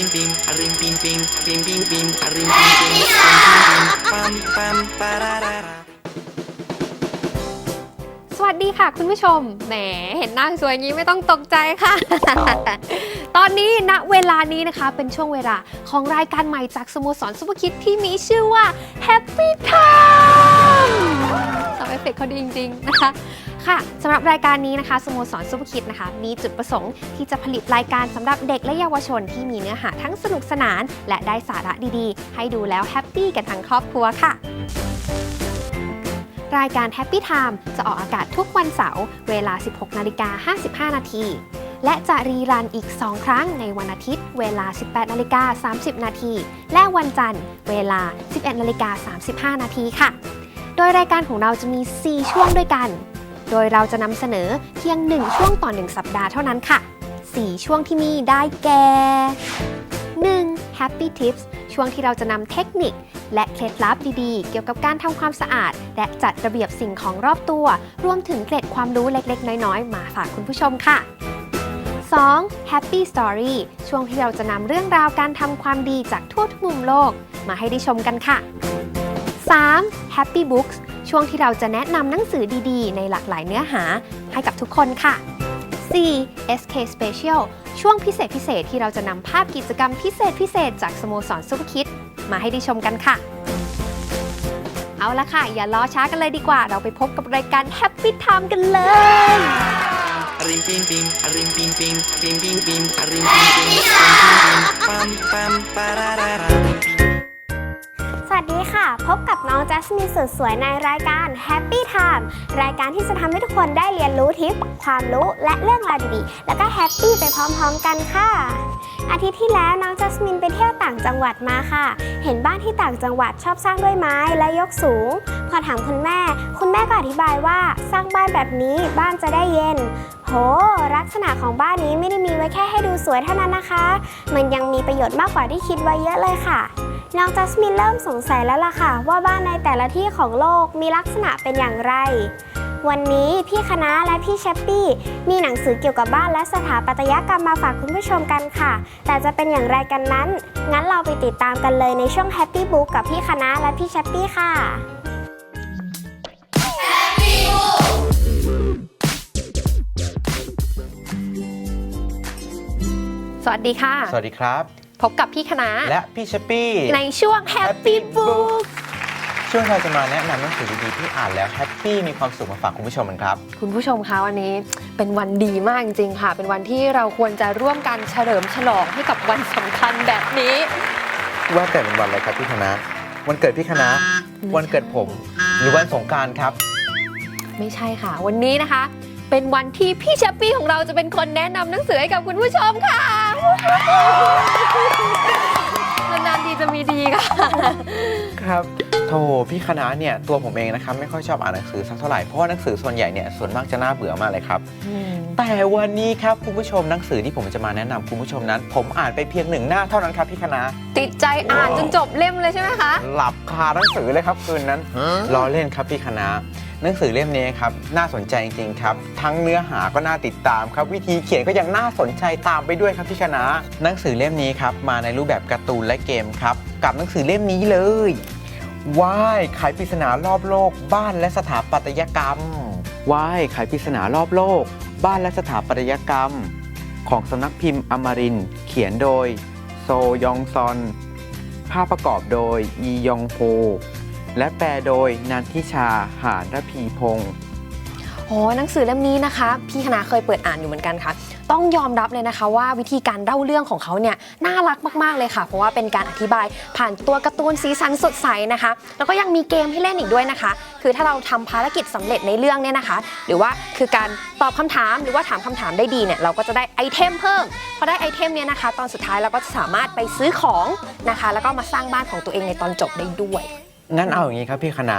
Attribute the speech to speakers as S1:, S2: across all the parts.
S1: bim bim, a rim bim bim, bim bim bim, a rim bim bim, bim bim bim, pam pam pararara.
S2: สวัสดีค่ะคุณผู้ชม แหม เห็นหน้าสวยอย่างนี้ไม่ต้องตกใจค่ะ ตอนนี้ณเวลานี้นะคะเป็นช่วงเวลาของรายการใหม่จากสโมสรซุปเปอร์คิดที่มีชื่อว่า Happy Time สาว เขาดีจริง ๆ นะคะ ค่ะสำหรับรายการนี้นะคะสโมสรซุปเปอร์คิดนะคะ มีจุดประสงค์ที่จะผลิตรายการสำหรับเด็กและเยาวชนที่มีเนื้อหาทั้งสนุกสนาน และได้สาระดีๆ ให้ดูแล้วแฮปปี้กันทั้งครอบครัวค่ะรายการ Happy Time จะออกอากาศทุกวันเสาร์เวลา 16 นาฬิกา 55 นาที และจะรีรันอีก 2 ครั้งในวันอาทิตย์ เวลา 18 นาฬิกา 30 นาที และวันจันทร์ เวลา 11 นาฬิกา 35 นาทีค่ะ ดยรายการของเราจะมี 4 ช่วงด้วยกัน โดยเราจะนำเสนอเพียง 1 ช่วงต่อ 1 สัปดาห์เท่านั้นค่ะ 4 ช่วงที่มีได้แก่ 1. Happy Tips ช่วงที่เราจะนำเทคนิค และเคล็ดลับดีๆ เกี่ยวกับการทำความสะอาด และจัดระเบียบสิ่งของรอบตัว รวมถึงเกร็ดความรู้เล็กๆ น้อยๆ มาฝากคุณผู้ชมค่ะ 2. Happy Story ช่วงที่เราจะนำเรื่องราวการทำความดีจากทั่วทุกมุมโลก มาให้ได้ชมกันค่ะ 3. Happy Books ช่วงที่เราจะแนะนำหนังสือดีๆ ในหลากหลายเนื้อหาให้กับทุกคนค่ะ 4. SK Special ช่วงพิเศษพิเศษที่เราจะนำภาพกิจกรรมพิเศษพิเศษจากสโมสรซุปเปอร์คิดมาให้ได้ชมกันค่ะ เอาละค่ะ อย่ารอช้ากันเลยดีกว่า เราไปพบกับรายการ Happy Time กันเลย
S1: A rim bim bim, a rim bim bim, bim bim bim, a rim bim bim, bim bim bim, pam pam pararara.
S3: ส วัสดีค่ะ พบกับน้องจัสมินสุดสวยในรายการ Happy Time รายการที่จะทำให้ทุกคนได้เรียนรู้ทิป ความรู้และเรื่องราวดีๆ แล้วก็แฮปปี้ไปพร้อมๆกันค่ะ อาทิตย์ที่แล้วน้องจัสมินไปเที่ยวต่างจังหวัดมาค่ะ เห็นบ้านที่ต่างจังหวัดชอบสร้างด้วยไม้และยกสูง พอถามคุณแม่ คุณแม่ก็อธิบายว่าสร้างบ้านแบบนี้บ้านจะได้เย็นโหลักษณะของบ้านนี้ไม่ได้มีไว้แค่ให้ดูสวยเท่านั้นนะคะ มันยังมีประโยชน์มากกว่าที่คิดไว้เยอะเลยค่ะ น้องจัสมินเริ่มสงสัยแล้วล่ะค่ะ ว่าบ้านในแต่ละที่ของโลกมีลักษณะเป็นอย่างไร วันนี้พี่คณะและพี่แชปปี้มีหนังสือเกี่ยวกับบ้านและสถาปัตยกรรมมาฝากคุณผู้ชมกันค่ะ แต่จะเป็นอย่างไรกันนั้น งั้นเราไปติดตามกันเลยในช่วง Happy Book กับพี่คณะและพี่แชปปี้ค่ะ
S2: สวัสดีค่ะ
S4: สวัสดีครับ
S2: พบกับพี่คณะ
S4: และพี่เชปปี้
S2: ในช่วง Happy Book
S4: ช่วงเราจะมาแนะนำหนังสือดีๆที่อ่านแล้วแฮปปี้มีความสุขมาฝากคุณผู้ชมกันครับ
S2: คุณผู้ชมคะวันนี้เป็นวันดีมากจริงๆค่ะ เป็นวันที่เราควรจะร่วมกันเฉลิมฉลองให้กับวันสำคัญแบบนี้
S4: ว่าแต่เป็นวันอะไรครับพี่คณะ วันเกิดพี่คณะ วันเกิดผม หรือวันสงกรารครับ
S2: ไม่ใช่ค่ะ วันนี้นะคะ เป็นวันที่พี่แชปปี้ของเราจะเป็นคนแนะนำหนังสือให้กับคุณผู้ชมค่ะ นานๆทีจะมีดีค่ะ
S4: ครับ โธ่พี่คณะเนี่ยตัวผมเองนะครับไม่ค่อยชอบอ่านหนังสือสักเท่าไหร่เพราะว่าหนังสือส่วนใหญ่เนี่ยส่วนมากจะน่าเบื่อมากเลยครับแต่วันนี้ครับคุณผู้ชมหนังสือที่ผมจะมาแนะนำคุณผู้ชมนั้น ผมอ่านไปเพียงหนึ่งหน้าเท่านั้นครับพี่คณะ
S2: ติดใจอ่านจนจบเล่มเลยใช่ไหมคะ
S4: หลับคาหนังสือเลยครับคืนนั้นล้อเล่นครับพี่คณะหนังสือเล่มนี้ครับน่าสนใจจริงๆครับ ทั้งเนื้อหาก็น่าติดตามครับ วิธีเขียนก็ยังน่าสนใจตามไปด้วยครับพี่คณะหนังสือเล่มนี้ครับมาในรูปแบบการ์ตูนและเกมครับกับหนังสือเล่มนี้เลย ว่ายไขปริศนารอบโลก บ้านและสถาปัตยกรรมว่ายไขปริศนารอบโลก บ้านและสถาปัตยกรรม ของสำนักพิมพ์อมรินเขียนโดย โซยองซอน ภาพประกอบโดยอียองโฮและแปลโดยนันทิชาหานระพีพงษ์
S2: โอ้หนังสือเล่มนี้นะคะ พี่คณะเคยเปิดอ่านอยู่เหมือนกันค่ะ ต้องยอมรับเลยนะคะว่าวิธีการเล่าเรื่องของเขาเนี่ยน่ารักมาก ๆ เลยค่ะ เพราะว่าเป็นการอธิบายผ่านตัวการ์ตูนสีสันสดใสนะคะ แล้วก็ยังมีเกมให้เล่นอีกด้วยนะคะ คือถ้าเราทำภารกิจสำเร็จในเรื่องเนี่ยนะคะ หรือว่าคือการตอบคำถามหรือว่าถามคำถามได้ดีเนี่ยเราก็จะได้ไอเทมเพิ่มพอได้ไอเทมเนี่ยนะคะ ตอนสุดท้ายเราก็จะสามารถไปซื้อของนะคะ แล้วก็มาสร้างบ้านของตัวเองในตอนจบได้ด้วย
S4: งั้นเอาอย่างนี้ครับพี่คณะ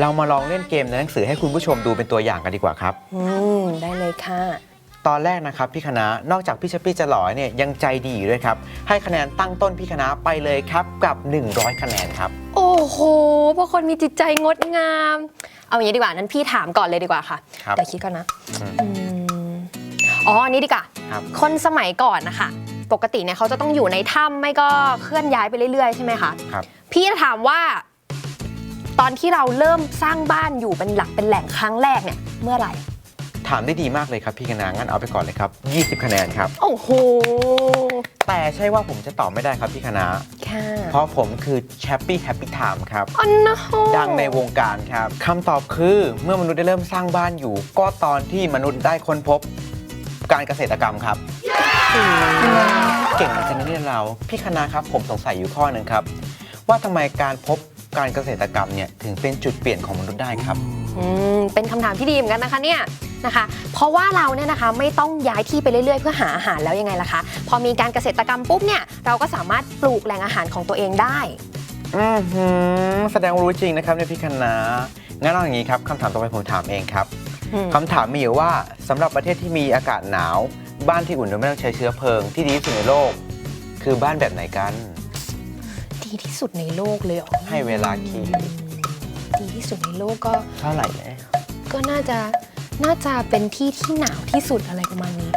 S4: เรามาลองเล่นเกมในหนังสือให้คุณผู้ชมดูเป็นตัวอย่างกันดีกว่าครับ
S2: อืมได้เลยค่ะ
S4: ตอนแรกนะครับพี่คณะนอกจากพี่ชัปปี้จะหล่อเนี่ยยังใจดีอยู่ด้วยครับ ให้คะแนนตั้งต้นพี่คณะไปเลยครับกับ 100 คะแนนครับ
S2: โอ้โหเพราะคนมีจิตใจงดงาม เอาอย่างนี้ดีกว่านั้นพี่ถามก่อนเลยดีกว่าค่ะ
S4: ครับ
S2: เดี๋ยวคิดก่อนนะ
S4: อืม
S2: อืมอ๋ออันนี้ดีกว่า
S4: ครับ
S2: คนสมัยก่อนนะคะปกติเนี่ยเขาจะต้องอยู่ในถ้ำไม่ก็เคลื่อนย้ายไปเรื่อยๆใช่ไหมคะ
S4: ครับ
S2: พี่จะถามว่า ตอนที่เราเริ่มสร้างบ้านอยู่เป็นหลักเป็นแหล่งครั้งแรกเนี่ยเมื่อไหร่
S4: ถามได้ดีมากเลยครับพี่คณางั้นเอาไปก่อนเลยครับ 20 คะแนนครับ
S2: โอ้โห
S4: แต่ใช่ว่าผมจะตอบไม่ได้ครับพี่คณะ
S2: ค่ะ
S4: เพราะผมคือ Happy Happy Time ครับ
S2: อันนะโห
S4: ดังในวงการครับคำตอบคือเมื่อมนุษย์ได้เริ่มสร้างบ้านอยู่ ก็ตอนที่มนุษย์ได้ค้นพบการเกษตรกรรมครับ เก่งเหมือนกันนะเนี่ยเรา พี่คณะครับผมสงสัยอยู่ข้อหนึ่งครับ ว่าทำไมการพบ การเกษตรกรรมเนี่ยถึงเป็นจุดเปลี่ยนของมนุษย์ได้ครับ
S2: อืมเป็นคำถามที่ดีเหมือนกันนะคะเนี่ยนะคะ เพราะว่าเราเนี่ยนะคะไม่ต้องย้ายที่ไปเรื่อยๆ เพื่อหาอาหารแล้วยังไงล่ะคะพอมีการเกษตรกรรมปุ๊บเนี่ยเราก็สามารถปลูกแหล่งอาหารของตัวเองได้
S4: อือหือแสดงว่ารู้จริงนะครับเนี่ยพี่คณะงั้นเอาอย่างนี้ครับคำถามต่อไปผมถามเองครับ
S2: อืม
S4: คำถามมีอยู่ว่าสำหรับประเทศที่มีอากาศหนาว บ้านที่อุ่นโดยไม่ต้องใช้เชื้อเพลิงที่ดีที่สุดในโลก คือบ้านแบบไหนกัน
S2: ดีที่สุดในโลกเลยเหรอ
S4: ให้เวลาคิด
S2: ดีที่สุดในโลกก็
S4: เท่าไหร่เลย
S2: ก็น่าจะน่าจะเป็นที่ที่หนาวที่สุดอะไรประมาณนี้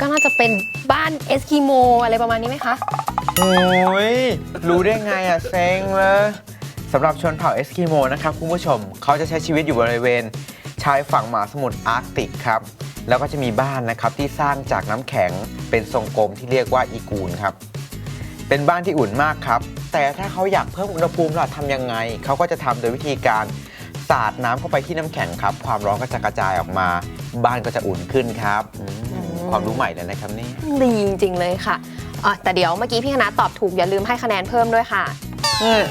S2: ก็น่าจะเป็นบ้านเอสกิโมอะไรประมาณนี้ไหมคะ
S4: โอ้ย รู้ได้ไงอะเซ็งเลยสำหรับชนเผ่าเอสกิโมนะครับคุณผู้ชม เขาจะใช้ชีวิตอยู่บริเวณ ชายฝั่งมหาสมุทรอาร์กติกครับ แล้วก็จะมีบ้านนะครับที่สร้างจากน้ำแข็งเป็นทรงกลมที่เรียกว่าอีกูนครับ เป็นบ้านที่อุ่นมากครับ แต่ถ้าเขาอยากเพิ่มอุณหภูมิล่ะทำยังไง เขาก็จะทำโดยวิธีการสาดน้ำเข้าไปที่น้ำแข็งครับ ความร้อนก็จะกระจายออกมา บ้านก็จะอุ่นขึ้นครับอืม
S2: อืม
S4: ความรู้ใหม่เลยนะครับนี่
S2: ดีจริง ๆ เลยค่ะอะ แต่เดี๋ยวเมื่อกี้พี่คณะตอบถูกอย่าลืมให้คะแนนเพิ่มด้วยค่ะ
S4: เอ้ย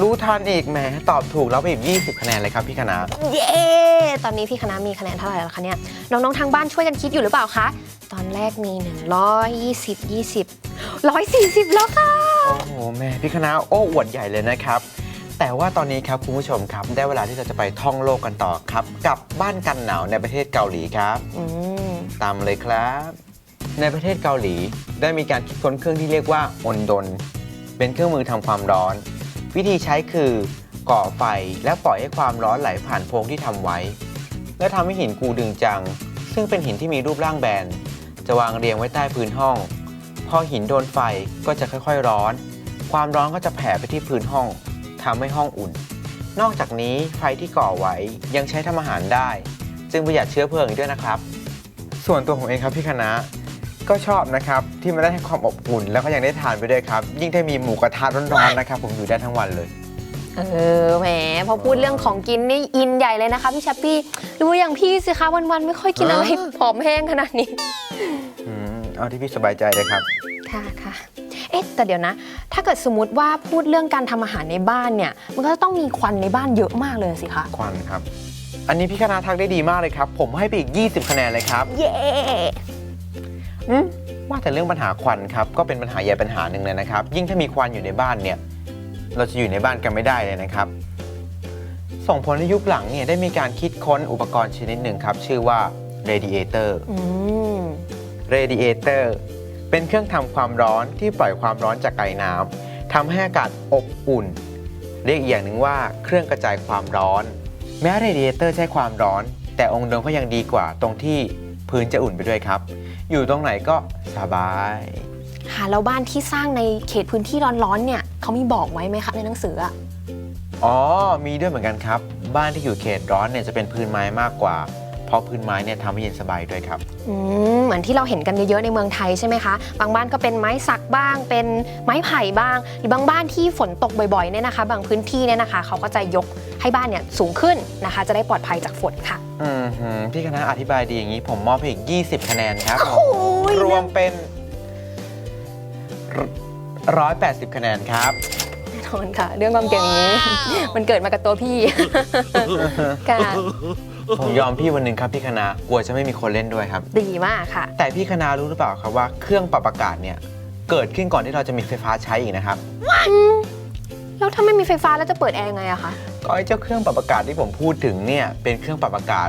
S4: รู้ทันอีกแหมตอบถูกแล้วไปอีก 20 คะแนนเลยครับพี่คณะ
S2: เย้ ตอนนี้พี่คณะมีคะแนนเท่าไหร่แล้วคะเนี่ย น้อง ๆ ทางบ้านช่วยกันคิดอยู่หรือเปล่าคะ ตอนแรกมี 120 20 140 แล้วค่ะ
S4: โอ้โหแม่พี่คณะโอ้อวดใหญ่เลยนะครับ แต่ว่าตอนนี้ครับคุณผู้ชมครับ ได้เวลาที่เราจะไปท่องโลกกันต่อครับ กับบ้านกันหนาวในประเทศเกาหลีครับ
S2: อืม
S4: ตามมาเลยครับ ในประเทศเกาหลี ได้มีการคิดค้นเครื่องที่เรียกว่าอนดน เป็นเครื่องมือทำความร้อน วิธีใช้คือก่อไฟและปล่อยให้ความร้อนไหลผ่านโพรงที่ทำไว้ และทำให้หินกูดึงจัง ซึ่งเป็นหินที่มีรูปร่างแบน จะวางเรียงไว้ใต้พื้นห้อง พอหินโดนไฟก็จะค่อยๆร้อน ความร้อนก็จะแผ่ไปที่พื้นห้องทำให้ห้องอุ่น นอกจากนี้ไฟที่ก่อไว้ยังใช้ทำอาหารได้จึงประหยัดเชื้อเพลิงอีกด้วยนะครับ ส่วนตัวผมเองครับพี่คณะก็ชอบนะครับที่มันได้ให้ความอบอุ่น แล้วก็ยังได้ทานไปด้วยครับ ยิ่งถ้ามีหมูกระทะร้อนๆนะครับ ผมอยู่ได้ทั้งวันเลย
S2: เออแหมพอพูดเรื่องของกินนี่อินใหญ่เลยนะคะ พี่ชัปปี้ดูอย่างพี่สิคะวันๆไม่ค่อยกินอะไรผอมแห้งขนาดนี้
S4: อืมเอาที่พี่สบายใจเลยครับ
S2: ค่ะค่ะเอ๊ะแต่เดี๋ยวนะ ถ้าเกิดสมมติว่าพูดเรื่องการทำอาหารในบ้านเนี่ย มันก็ต้องมีควันในบ้านเยอะมากเลยสิคะ
S4: ควันครับ อันนี้พี่คณะทักได้ดีมากเลยครับ ผมให้ไปอีก 20 คะแนนเลยครับ
S2: เย้
S4: อืมว่าแต่เรื่องปัญหาควันครับ ก็เป็นปัญหาใหญ่ปัญหาหนึ่งเลยนะครับ ยิ่งถ้ามีควันอยู่ในบ้านเนี่ย เราจะอยู่ในบ้านกันไม่ได้เลยนะครับ ส่งผลในยุคหลังเนี่ยได้มีการคิดค้นอุปกรณ์ชนิดหนึ่งครับ ชื่อว่า radiator
S2: อืม
S4: radiator เป็นเครื่องทำความร้อนที่ปล่อยความร้อนจากไอน้ำทำให้อากาศอบอุ่น เรียกอีกอย่างหนึ่งว่าเครื่องกระจายความร้อน แม้ radiator ใช้ความร้อน แต่องค์เดิมก็ยังดีกว่าตรงที่พื้นจะอุ่นไปด้วยครับ อยู่ตรงไหนก็สบาย
S2: ค่ะแล้วบ้านที่สร้างในเขตพื้นที่ร้อนๆเนี่ยเขามีบอกไว้ไหมคะในหนังสืออะ
S4: อ๋อ มีด้วยเหมือนกันครับ บ้านที่อยู่เขตร้อนเนี่ยจะเป็นพื้นไม้มากกว่า เพราะพื้นไม้เนี่ยทำให้เย็นสบายด้วยครับ
S2: อืมเหมือนที่เราเห็นกันเยอะๆในเมืองไทยใช่ไหมคะ บางบ้านก็เป็นไม้สักบ้าง เป็นไม้ไผ่บ้าง หรือบางบ้านที่ฝนตกบ่อยๆเนี่ยนะคะ บางพื้นที่เนี่ยนะคะ เขาก็จะยกให้บ้านเนี่ยสูงขึ้นนะคะ จะได้ปลอดภัยจากฝนค่ะ
S4: อืมหืมพี่คณะอธิบายดีอย่างนี้ผมมอบให้อีก 20 คะแนนครับ
S2: โอ้ย
S4: รวมเป็น180คะแนนครับ
S2: แน่นอนค่ะ เรื่องความเก่งนี้ มันเกิดมากับตัวพี่ ค่ะ
S4: ผมยอมพี่วันหนึ่งครับพี่คณะกลัวจะไม่มีคนเล่นด้วยครับ
S2: ดีมากค่ะ
S4: แต่พี่คณะรู้หรือเปล่าครับว่าเครื่องปรับอากาศเนี่ยเกิดขึ้นก่อนที่เราจะมีไฟฟ้าใช้อีกนะครับ
S2: แล้วถ้าไม่มีไฟฟ้าแล้วจะเปิดแอร์ยังไงอะคะ
S4: ก็ไอ้เจ้าเครื่องปรับอากาศที่ผมพูดถึงเนี่ยเป็นเครื่องปรับอากาศ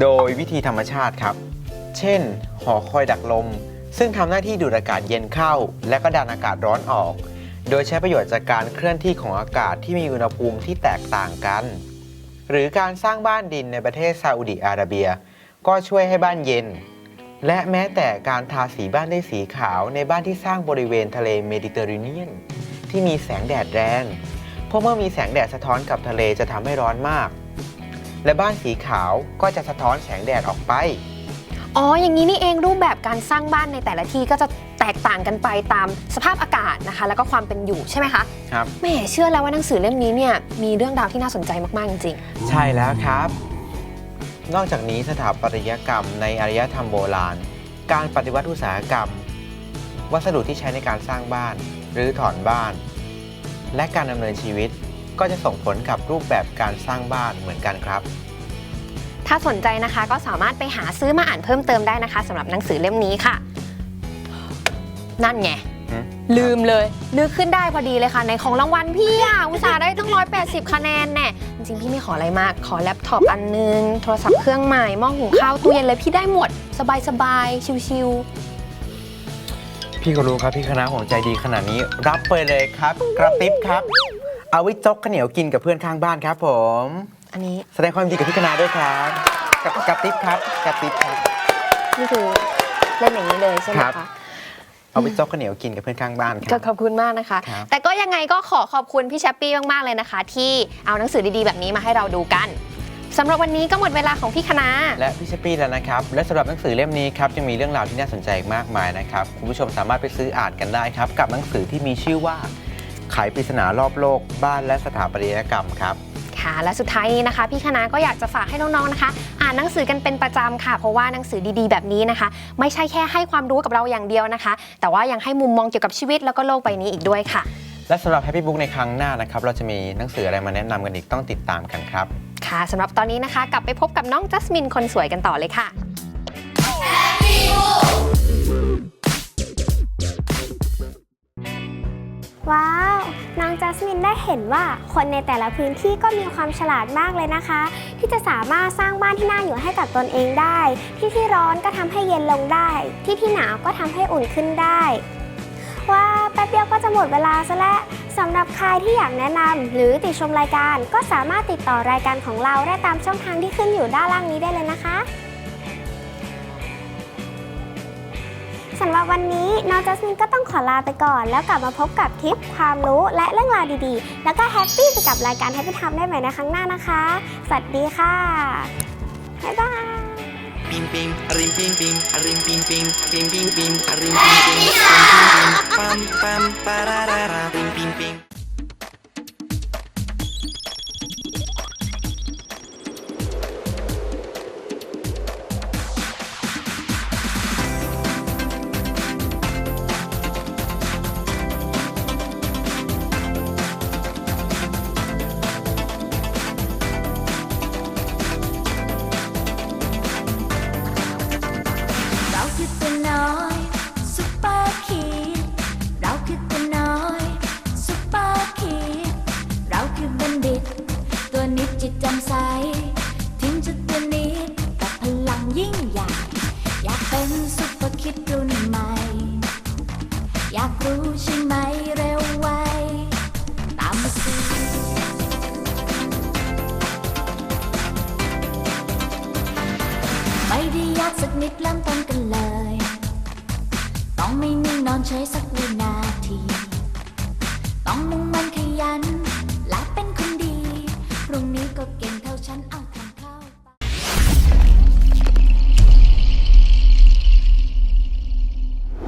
S4: โดยวิธีธรรมชาติครับ เช่น หอคอยดักลม ซึ่งทำหน้าที่ดูดอากาศเย็นเข้า และก็ดันอากาศร้อนออก โดยใช้ประโยชน์จากการเคลื่อนที่ของอากาศที่มีอุณหภูมิที่แตกต่างกัน หรือการสร้างบ้านดินในประเทศซาอุดิอาระเบีย ก็ช่วยให้บ้านเย็น และแม้แต่การทาสีบ้านด้วยสีขาวในบ้านที่สร้างบริเวณทะเลเมดิเตอร์เรเนียน ที่มีแสงแดดแรง เพราะเมื่อมีแสงแดดสะท้อนกับทะเลจะทำให้ร้อนมาก และบ้านสีขาวก็จะสะท้อนแสงแดดออกไป
S2: อ๋อ อย่างนี้นี่เองรูปแบบการสร้างบ้านในแต่ละที่ก็จะ ตกต่างกันไปตามสภาพอากาศนะคะ แล้วก็ความเป็นอยู่ใช่ไหมคะ
S4: ครับ
S2: แหม่เชื่อแล้วว่าหนังสือเล่มนี้เนี่ยมีเรื่องราวที่น่าสนใจมากๆจริง
S4: ใช่แล้วครับ นอกจากนี้สถาปัตยกรรมในอารยธรรมโบราณ การปฏิวัติอุตสาหกรรม วัสดุที่ใช้ในการสร้างบ้าน หรือถอนบ้าน และการดำเนินชีวิตก็จะส่งผลกับรูปแบบการสร้างบ้านเหมือนกันครับ
S2: ถ้าสนใจนะคะก็สามารถไปหาซื้อมาอ่านเพิ่มเติมได้นะคะสำหรับหนังสือเล่มนี้ค่ะ นั่นไง
S4: หืม
S2: ลืมเลยนึกขึ้นได้พอดีเลยค่ะ ในของรางวัลพี่อะ อุตส่าห์ได้ตั้ง 180 คะแนนแน่ จริงๆ พี่ไม่ขออะไรมาก ขอแล็ปท็อปอันนึง โทรศัพท์เครื่องใหม่หม้อหุงข้าวตู้เย็นเลยพี่ได้หมด สบายๆ ชิว
S4: พี่ก็รู้ครับพี่คณะของใจดีขนาดนี้ รับไปเลยครับ กระติบครับ เอาไว้จกข้าวเหนียวกินกับเพื่อนข้างบ้านครับผม
S2: ๆ อันนี้
S4: แสดงความยินดีกับพี่คณะด้วยครับกระกระติบครับกระติบครับ
S2: นี่คือเล่นอย่างนี้เลยใช่ไหม
S4: ครับ
S2: คะ
S4: เอาไว้จกข้าวเหนียวกินกับเพื่อนข้างบ้านค
S2: ก็
S4: รับ
S2: ขอบคุณมากนะคะ
S4: ครับ
S2: แต่ก็ยังไงก็ขอขอบคุณพี่แชปปี้มาก ๆ เลยนะคะ ที่เอาหนังสือดีๆ แบบนี้มาให้เราดูกันสำหรับวันนี้ก็หมดเวลาของพี่คณะ
S4: และพี่ชปปี้แล้วนะครับ และสำหรับหนังสือเล่มนี้ครับยังมีเรื่องราวที่น่าสนใจอีกมากมายนะครับ คุณผู้ชมสามารถไปซื้ออ่านกันได้ครับ กับหนังสือที่มีชื่อว่าไขปริศนารอบโลก บ้านและสถาปัตยกรรมครับ
S2: ค่ะ และสุดท้ายนี้นะคะ พี่คณะก็อยากจะฝากให้น้องๆนะคะ อ่านหนังสือกันเป็นประจำค่ะ เพราะว่าหนังสือดีๆ แบบนี้นะคะ ไม่ใช่แค่ให้ความรู้กับเราอย่างเดียวนะคะ แต่ว่ายังให้มุมมองเกี่ยวกับชีวิตแล้วก็โลกใบนี้อีกด้วยค่ะ
S4: และสำหรับ Happy Book ในครั้งหน้านะครับ เราจะมีหนังสืออะไรมาแนะนำกันอีกต้องติดตามกันครับ
S2: ค่ะสำหรับตอนนี้นะคะ กลับไปพบกับน้องจัสมินคนสวยกันต่อเลยค่ะ
S3: ว้าว น้องจัสมินได้เห็นว่าคนในแต่ละพื้นที่ก็มีความฉลาดมากเลยนะคะ ที่จะสามารถสร้างบ้านที่น่าอยู่ให้กับตนเองได้ ที่ที่ร้อนก็ทำให้เย็นลงได้ ที่ที่หนาวก็ทำให้อุ่นขึ้นได้ ว้าวแป๊บเดียวก็จะหมดเวลาซะแล้วสำหรับใครที่อยากแนะนำหรือติชมรายการ ก็สามารถติดต่อรายการของเราได้ตามช่องทางที่ขึ้นอยู่ด้านล่างนี้ได้เลยนะคะ สำหรับวันนี้น้องจัสมินก็ต้องขอลาไปก่อน แล้วกลับมาพบกับทิปความรู้และเรื่องราวดีๆ แล้วก็แฮปปี้ไปกับรายการแฮปปี้ทำได้ใหม่ในครั้งหน้านะคะ สวัสดีค่ะ บ๊ายบาย
S1: Pim pim, rim pim pim, rim pim pim, pim pim pim, rim pim pim, pim pim pim, pam pam pararara, rim pim pim.